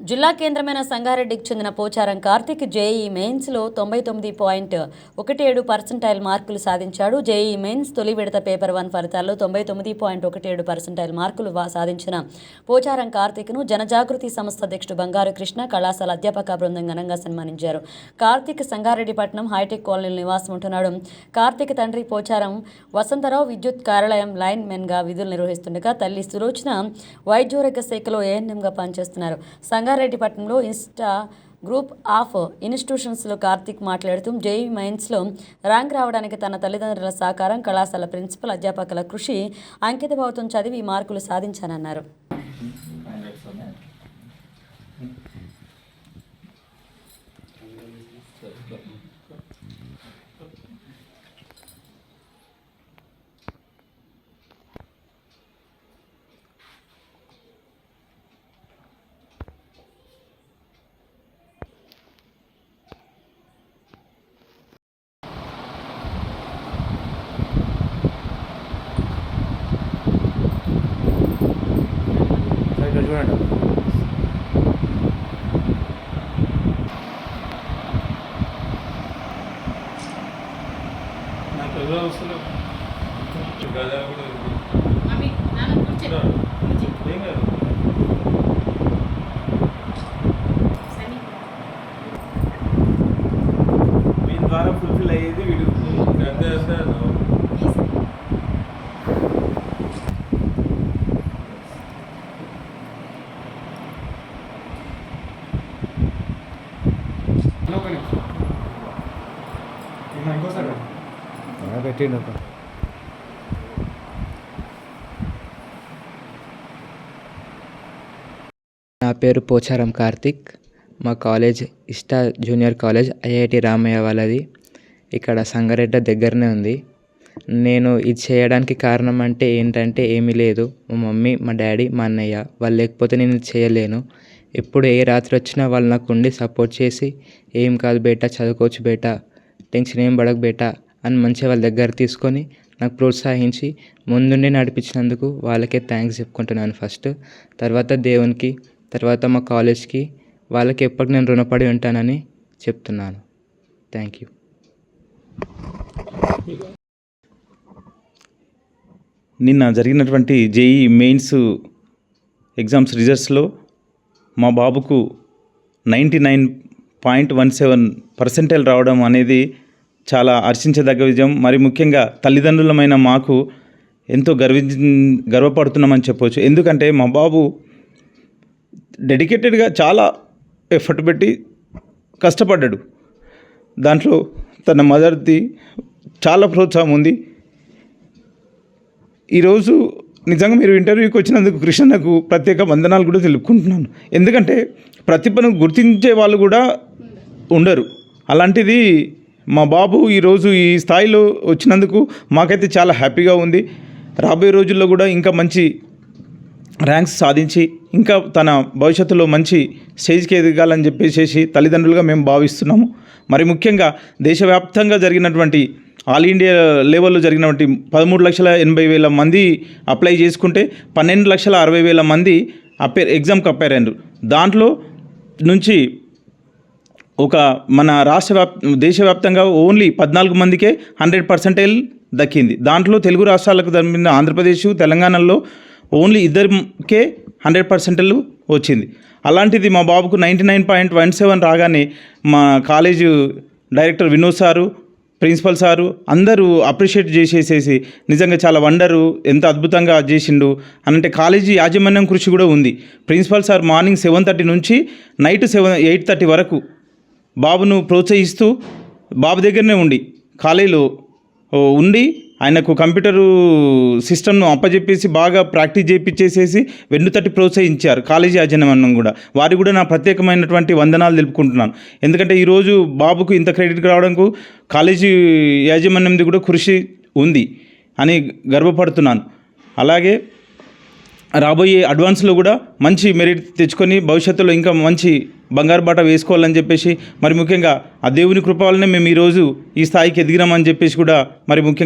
జిల్లా కేంద్రమైన సంగారెడ్డికి చెందిన పోచారం కార్తిక్ జేఈ మెయిన్స్లో తొంభై తొమ్మిది పాయింట్ ఒకటి ఏడు పర్సెంటైల్ మార్కులు సాధించాడు. జేఈ మెయిన్స్ తొలి విడత పేపర్ వన్ ఫలితాల్లో తొంభై తొమ్మిది పాయింట్ ఒకటి ఏడు పర్సెంటైల్ మార్కులు సాధించిన పోచారం కార్తిక్ను జనజాగృతి సంస్థ అధ్యక్షుడు బంగారు కృష్ణ కళాశాల అధ్యాపక బృందం ఘనంగా సన్మానించారు. కార్తిక్ సంగారెడ్డిపట్నం హైటెక్ కాలనీలో నివాసం ఉంటున్నాడు. కార్తిక్ తండ్రి పోచారం వసంతరావు విద్యుత్ కార్యాలయం లైన్ మెన్గా విధులు నిర్వహిస్తుండగా తల్లి సులోచన వైద్యోరగ శాఖలో ఏఎన్ఎంగా పనిచేస్తున్నారు. సంగారెడ్డిపట్నంలో ఇన్స్టా గ్రూప్ ఆఫ్ ఇన్స్టిట్యూషన్స్లో కార్తిక్ మాట్లాడుతూ జేఈ మైన్స్లో ర్యాంక్ రావడానికి తన తల్లిదండ్రుల సహకారం కళాశాల ప్రిన్సిపల్ అధ్యాపకుల కృషి అంకితభావంతో చదివి ఈ మార్కులు సాధించానన్నారు ఇక్కడ చూడండి కూడా రా. ఏం కాదు. మీ ద్వారా ఫుల్ఫిల్ అయ్యేది వీడు. అంతే అంతే అన్నావు. ఒక నిమిషం ఇంకా ఇంకోసారి పెట్టిండు నా పేరు పోచారం కార్తిక్. మా college Ishta junior college IIT Ramaiah వాళ్ళది. ఇక్కడ సంగారెడ్డ దగ్గరనే ఉంది. నేను ఇది చేయడానికి కారణం అంటే ఏంటంటే ఏమీ లేదు. మా మమ్మీ మా డాడీ మా అన్నయ్య వాళ్ళు లేకపోతే నేను ఇది చేయలేను. ఎప్పుడు ఏ రాత్రి వచ్చినా వాళ్ళు నాకు ఉండి సపోర్ట్ చేసి ఏం కాదు బేటా చదువుకోవచ్చు బేటా టెన్షన్ ఏం పడకు బేటా అని మంచిగా వాళ్ళ దగ్గర తీసుకొని నాకు ప్రోత్సహించి ముందుండి నడిపించినందుకు వాళ్ళకే థ్యాంక్స్ చెప్పుకుంటున్నాను ఫస్ట్. తర్వాత దేవునికి తర్వాత మా కాలేజ్కి వాళ్ళకి ఎప్పటికి నేను రుణపడి ఉంటానని చెప్తున్నాను. Thank you. నిన్న జరిగినటువంటి జేఈ మెయిన్స్ ఎగ్జామ్స్ రిజల్ట్స్లో మా బాబుకు ninety nine point one seven percentile రావడం అనేది చాలా హర్షించదగ్గ విజయం. మరి ముఖ్యంగా తల్లిదండ్రులమైన మాకు ఎంతో గర్వి గర్వపడుతున్నామని చెప్పవచ్చు ఎందుకంటే మా బాబు డెడికేటెడ్గా చాలా ఎఫర్ట్ పెట్టి కష్టపడ్డాడు. దాంట్లో తన మదర్ది చాలా ప్రోత్సాహం ఉంది. ఈరోజు నిజంగా మీరు ఇంటర్వ్యూకి వచ్చినందుకు కృష్ణకు ప్రత్యేక వందనాలు కూడా తెలుపుకుంటున్నాను. ఎందుకంటే ప్రతిభను గుర్తించే వాళ్ళు కూడా ఉండరు. అలాంటిది మా బాబు ఈరోజు ఈ స్థాయిలో వచ్చినందుకు మాకైతే చాలా హ్యాపీగా ఉంది. రాబోయే రోజుల్లో కూడా ఇంకా మంచి ర్యాంక్స్ సాధించి ఇంకా తన భవిష్యత్తులో మంచి స్టేజ్కి ఎదగాలని చెప్పేసి తల్లిదండ్రులుగా మేము భావిస్తున్నాము. మరి ముఖ్యంగా దేశవ్యాప్తంగా జరిగినటువంటి ఆల్ ఇండియా లెవెల్లో జరిగినటువంటి పదమూడు లక్షల ఎనభై వేల మంది అప్లై చేసుకుంటే పన్నెండు లక్షల అరవై వేల మంది అపేర్ ఎగ్జామ్కి అపేర్ దాంట్లో నుంచి ఒక మన రాష్ట్ర వ్యాప్ దేశవ్యాప్తంగా ఓన్లీ పద్నాలుగు మందికే హండ్రెడ్ పర్సెంటేజ్ దక్కింది. దాంట్లో తెలుగు రాష్ట్రాలకు జరిగిన ఆంధ్రప్రదేశ్ తెలంగాణలో ఓన్లీ ఇద్దరికే హండ్రెడ్ పర్సెంటేజ్ వచ్చింది. అలాంటిది మా బాబుకు ninety nine point one seven రాగానే మా college director Vinod sir principal sir అందరూ అప్రిషియేట్ చేసేసేసి నిజంగా చాలా వండరు ఎంత అద్భుతంగా చేసిండు అనంటే కాలేజీ యాజమాన్యం కృషి కూడా ఉంది. Principal sir morning seven thirty నుంచి నైట్ సెవెన్ ఎయిట్ థర్టీ వరకు బాబును ప్రోత్సహిస్తూ బాబు దగ్గరనే ఉండి కాలేజీలో ఓ, ఉండి ఆయనకు కంప్యూటరు సిస్టమ్ను అప్పజెప్పేసి బాగా ప్రాక్టీస్ చేయించేసేసి వెన్నుతట్టి ప్రోత్సహించారు కాలేజీ యాజమాన్యం కూడా. వారికి కూడా నా ప్రత్యేకమైనటువంటి వందనాలు తెలుపుకుంటున్నాను. ఎందుకంటే ఈరోజు బాబుకు ఇంత క్రెడిట్ రావడంకు కాలేజీ యాజమాన్యంది కూడా కృషి ఉంది అని గర్వపడుతున్నాను. అలాగే రాబోయే అడ్వాన్స్లో కూడా మంచి మెరిట్ తెచ్చుకొని భవిష్యత్తులో ఇంకా మంచి బంగారు బాట వేసుకోవాలని చెప్పేసి మరి ముఖ్యంగా ఆ దేవుని కృప వల్లనే మేము ఈరోజు ఈ స్థాయికి ఎదిగినామని చెప్పేసి కూడా మరి ముఖ్యంగా